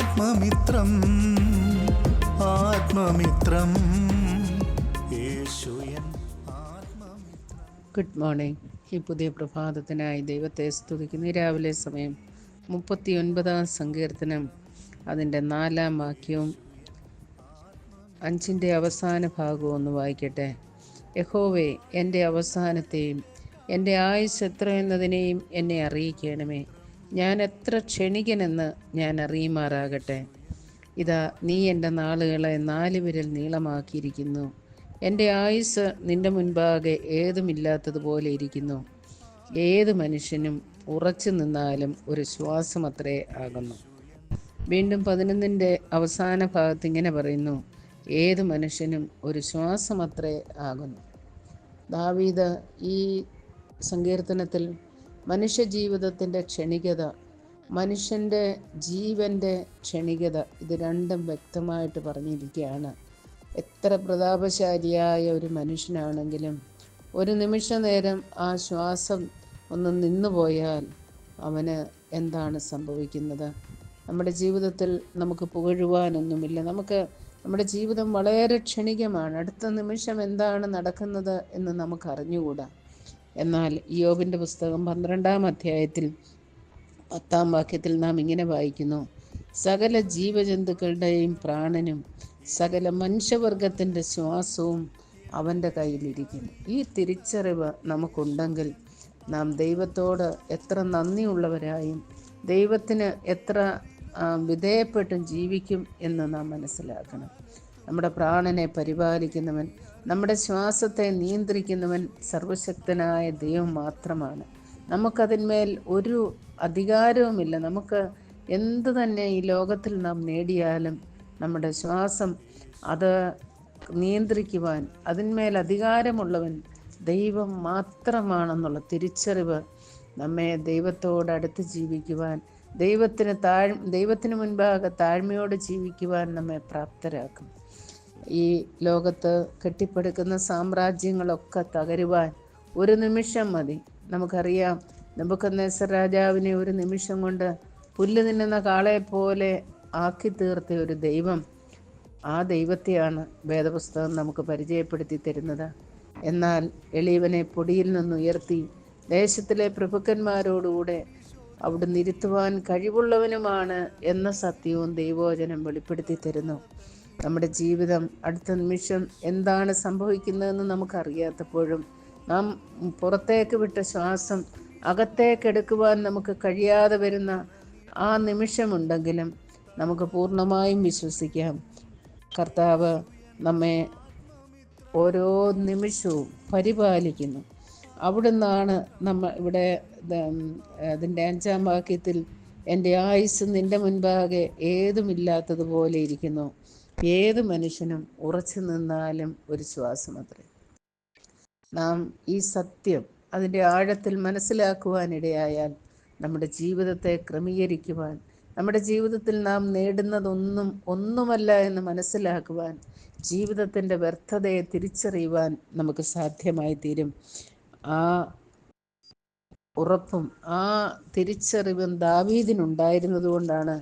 ആത്മമിത്രം ആത്മമിത്രം. Good morning ഈ പുതിയ പ്രഭാതത്തിനായി ദൈവത്തെ സ്തുതിക്കുന്നു. രാവിലെ സമയം മുപ്പത്തി ഒൻപതാം സങ്കീർത്തനം അതിന്റെ നാലാം വാക്യവും അഞ്ചിന്റെ അവസാന ഭാഗവും ഒന്ന് വായിക്കട്ടെ. യഹോവേ എന്റെ അവസാനത്തെയും എന്റെ ആയുസ് എത്ര എന്നതിനെയും എന്നെ അറിയിക്കണമേ. ഞാൻ എത്ര ക്ഷണികനെന്ന് ഞാൻ അറിയുമാറാകട്ടെ. ഇതാ നീ എന്റെ നാളുകളെ നാല് വിരൽ നീളമാക്കിയിരിക്കുന്നു. എന്റെ ആയുസ് നിന്റെ മുൻപാകെ ഏതുമില്ലാത്തതുപോലെ ഇരിക്കുന്നു. ഏത് മനുഷ്യനും ഉറച്ചു നിന്നാലും ഒരു ശ്വാസം അത്രേ ആകുന്നു. വീണ്ടും പതിനൊന്നിന്റെ അവസാന ഭാഗത്ത് ഇങ്ങനെ പറയുന്നു ഏത് മനുഷ്യനും ഒരു ശ്വാസം അത്രേ ആകുന്നു. ദാവീദ് ഈ സങ്കീർത്തനത്തിൽ മനുഷ്യജീവിതത്തിന്റെ ക്ഷണികത മനുഷ്യന്റെ ജീവന്റെ ക്ഷണികത ഇത് രണ്ടും വ്യക്തമായിട്ട് പറഞ്ഞിരിക്കുകയാണ്. എത്ര പ്രതാപശാലിയായ ഒരു മനുഷ്യനാണെങ്കിലും ഒരു നിമിഷ നേരം ആ ശ്വാസം ഒന്ന് നിന്നുപോയാൽ അവന് എന്താണ് സംഭവിക്കുന്നത്? നമ്മുടെ ജീവിതത്തിൽ നമുക്ക് പുകഴുവാനൊന്നുമില്ല. നമുക്ക് നമ്മുടെ ജീവിതം വളരെ ക്ഷണികമാണ്. അടുത്ത നിമിഷം എന്താണ് നടക്കുന്നത് എന്ന് നമുക്ക് അറിഞ്ഞുകൂടാ എന്നാൽ യോബിന്റെ പുസ്തകം പന്ത്രണ്ടാം അധ്യായത്തിൽ പത്താം വാക്യത്തിൽ നാം ഇങ്ങനെ വായിക്കുന്നു. സകല ജീവജന്തുക്കളുടെയും പ്രാണനും സകല മനുഷ്യവർഗത്തിന്റെ ശ്വാസവും അവന്റെ കയ്യിലിരിക്കുന്നു. ഈ തിരിച്ചറിവ് നമുക്കുണ്ടെങ്കിൽ നാം ദൈവത്തോട് എത്ര നന്ദിയുള്ളവരായും ദൈവത്തിന് എത്ര വിധേയപ്പെട്ടും ജീവിക്കും എന്ന് നാം മനസ്സിലാക്കണം. നമ്മുടെ പ്രാണനെ പരിപാലിക്കുന്നവൻ നമ്മുടെ ശ്വാസത്തെ നിയന്ത്രിക്കുന്നവൻ സർവശക്തനായ ദൈവം മാത്രമാണ്. നമുക്കതിന്മേൽ ഒരു അധികാരവുമില്ല. നമുക്ക് എന്ത് തന്നെ ഈ ലോകത്തിൽ നാം നേടിയാലും നമ്മുടെ ശ്വാസം അത് നിയന്ത്രിക്കുവാൻ അതിന്മേൽ അധികാരമുള്ളവൻ ദൈവം മാത്രമാണെന്നുള്ള തിരിച്ചറിവ് നമ്മെ ദൈവത്തോട് അടുത്ത് ജീവിക്കുവാൻ ദൈവത്തിന് താഴ് ദൈവത്തിന് മുൻപാകെ താഴ്മയോടെ ജീവിക്കുവാൻ നമ്മെ പ്രാപ്തരാക്കും. ഈ ലോകത്ത് കെട്ടിപ്പടുക്കുന്ന സാമ്രാജ്യങ്ങളൊക്കെ തകരുവാൻ ഒരു നിമിഷം മതി. നമുക്കറിയാം നമുക്ക് രാജാവിനെ ഒരു നിമിഷം കൊണ്ട് പുല്ല് തിന്നുന്ന കാളയെ പോലെ ആക്കി തീർത്ത ഒരു ദൈവം ആ ദൈവത്തെയാണ് വേദപുസ്തകം നമുക്ക് പരിചയപ്പെടുത്തി തരുന്നത്. എന്നാൽ എളിയവനെ പൊടിയിൽ നിന്ന് ഉയർത്തി ദേശത്തിലെ പ്രഭുക്കന്മാരോടുകൂടെ അവിടുന്ന് ഇരുത്തുവാൻ കഴിവുള്ളവനുമാണ് എന്ന സത്യവും ദൈവോചനം വെളിപ്പെടുത്തി തരുന്നു. നമ്മുടെ ജീവിതം അടുത്ത നിമിഷം എന്താണ് സംഭവിക്കുന്നതെന്ന് നമുക്കറിയാത്തപ്പോഴും നാം പുറത്തേക്ക് വിട്ട ശ്വാസം അകത്തേക്ക് എടുക്കുവാൻ നമുക്ക് കഴിയാതെ വരുന്ന ആ നിമിഷമുണ്ടെങ്കിലും നമുക്ക് പൂർണമായും വിശ്വസിക്കാം. കർത്താവ് നമ്മെ ഓരോ നിമിഷവും പരിപാലിക്കുന്നു. അവിടുന്നാണ് നമ്മൾ ഇവിടെ അതിന്റെ അഞ്ചാം വാക്യത്തിൽ എന്റെ ആയുസ് നിന്റെ മുൻപാകെ ഏതുമില്ലാത്തതുപോലെ ഇരിക്കുന്നു. ഏത് മനുഷ്യനും ഉറച്ചു നിന്നാലും ഒരു ശ്വാസം അത്രേ. നാം ഈ സത്യം അതിന്റെ ആഴത്തിൽ മനസ്സിലാക്കുവാനിടയായാൽ നമ്മുടെ ജീവിതത്തെ ക്രമീകരിക്കുവാൻ നമ്മുടെ ജീവിതത്തിൽ നാം നേടുന്നതൊന്നും ഒന്നുമല്ല എന്ന് മനസ്സിലാക്കുവാൻ ജീവിതത്തിന്റെ വ്യർത്ഥതയെ തിരിച്ചറിയുവാൻ നമുക്ക് സാധ്യമായി തീരും ആ ഉറപ്പും ആ തിരിച്ചറിവും ദാവീദിനുണ്ടായിരുന്നത് കൊണ്ടാണ്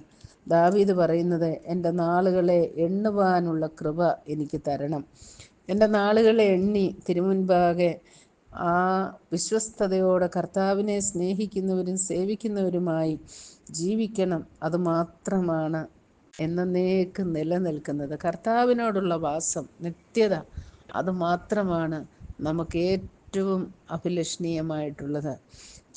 ദാവീദ് പറയുന്നത് എന്റെ നാളുകളെ എണ്ണുവാനുള്ള കൃപ എനിക്ക് തരണം. എന്റെ നാളുകളെ എണ്ണി തിരുമുൻപാകെ ആ വിശ്വസ്തയോടെ കർത്താവിനെ സ്നേഹിക്കുന്നവരും സേവിക്കുന്നവരുമായി ജീവിക്കണം. അത് മാത്രമാണ് എന്നേക്ക് നിലനിൽക്കുന്നത്. കർത്താവിനോടുള്ള വാസം നിത്യത അത് മാത്രമാണ് നമുക്ക് ഏറ്റവും അഭിലഷണീയമായിട്ടുള്ളത്.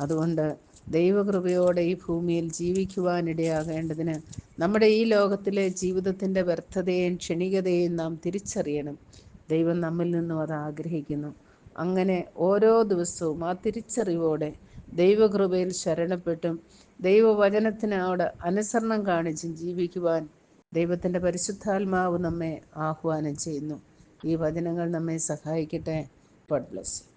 അതുകൊണ്ട് ദൈവകൃപയോടെ ഈ ഭൂമിയിൽ ജീവിക്കുവാനിടയാകേണ്ടതിന് നമ്മുടെ ഈ ലോകത്തിലെ ജീവിതത്തിന്റെ വ്യർത്ഥതയും ക്ഷണികതയും നാം തിരിച്ചറിയണം. ദൈവം നമ്മിൽ നിന്നും അത് ആഗ്രഹിക്കുന്നു. അങ്ങനെ ഓരോ ദിവസവും ആ തിരിച്ചറിവോടെ ദൈവകൃപയിൽ ശരണപ്പെട്ടും ദൈവവചനത്തിനോട് അനുസരണം കാണിച്ചും ജീവിക്കുവാൻ ദൈവത്തിന്റെ പരിശുദ്ധാത്മാവ് നമ്മെ ആഹ്വാനം ചെയ്യുന്നു. ഈ വചനങ്ങൾ നമ്മെ സഹായിക്കട്ടെ. God bless